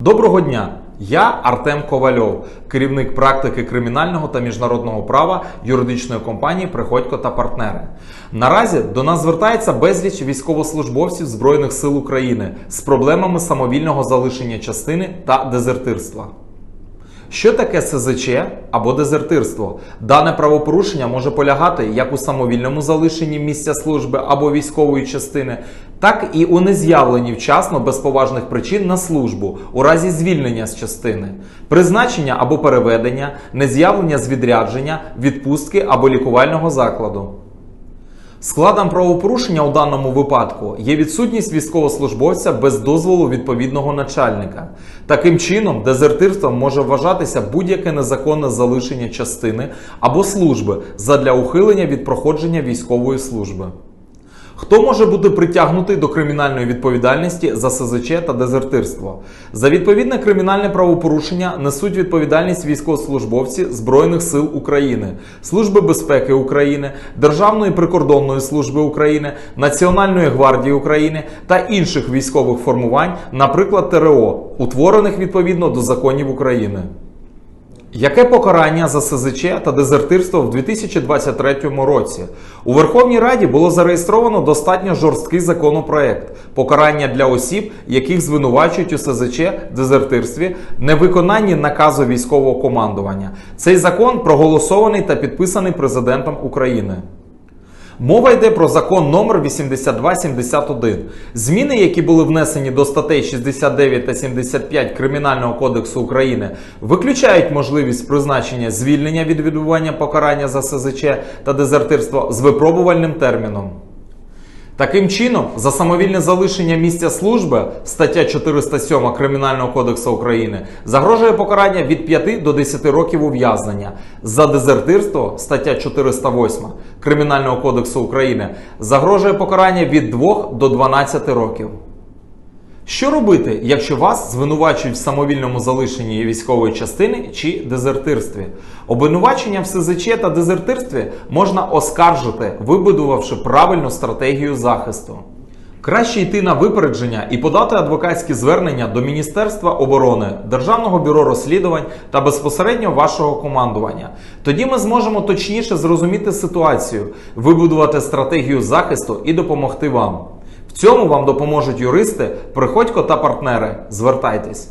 Доброго дня! Я Артем Ковальов, керівник практики кримінального та міжнародного права юридичної компанії Приходько та партнери. Наразі до нас звертається безліч військовослужбовців Збройних сил України з проблемами самовільного залишення частини та дезертирства. Що таке СЗЧ або дезертирство? Дане правопорушення може полягати як у самовільному залишенні місця служби або військової частини, так і у нез'явленні вчасно без поважних причин на службу у разі звільнення з частини, призначення або переведення, нез'явлення з відрядження, відпустки або лікувального закладу. Складом правопорушення у даному випадку є відсутність військовослужбовця без дозволу відповідного начальника. Таким чином, дезертирством може вважатися будь-яке незаконне залишення частини або служби задля ухилення від проходження військової служби. Хто може бути притягнутий до кримінальної відповідальності за СЗЧ та дезертирство? За відповідне кримінальне правопорушення несуть відповідальність військовослужбовці Збройних сил України, Служби безпеки України, Державної прикордонної служби України, Національної гвардії України та інших військових формувань, наприклад, ТРО, утворених відповідно до законів України. Яке покарання за СЗЧ та дезертирство в 2023 році? У Верховній Раді було зареєстровано достатньо жорсткий законопроект покарання для осіб, яких звинувачують у СЗЧ дезертирстві, невиконанні наказу військового командування. Цей закон проголосований та підписаний президентом України. Мова йде про закон номер 8271. Зміни, які були внесені до статей 69 та 75 Кримінального кодексу України, виключають можливість призначення звільнення від відбування покарання за СЗЧ та дезертирство з випробувальним терміном. Таким чином, за самовільне залишення місця служби, стаття 407 Кримінального кодексу України, загрожує покарання від 5 до 10 років ув'язнення. За дезертирство, стаття 408 Кримінального кодексу України, загрожує покарання від 2 до 12 років. Що робити, якщо вас звинувачують в самовільному залишенні військової частини чи дезертирстві? Обвинувачення в СЗЧ та дезертирстві можна оскаржити, вибудувавши правильну стратегію захисту. Краще йти на випередження і подати адвокатські звернення до Міністерства оборони, Державного бюро розслідувань та безпосередньо вашого командування. Тоді ми зможемо точніше зрозуміти ситуацію, вибудувати стратегію захисту і допомогти вам. В цьому вам допоможуть юристи, приходько та партнери. Звертайтесь.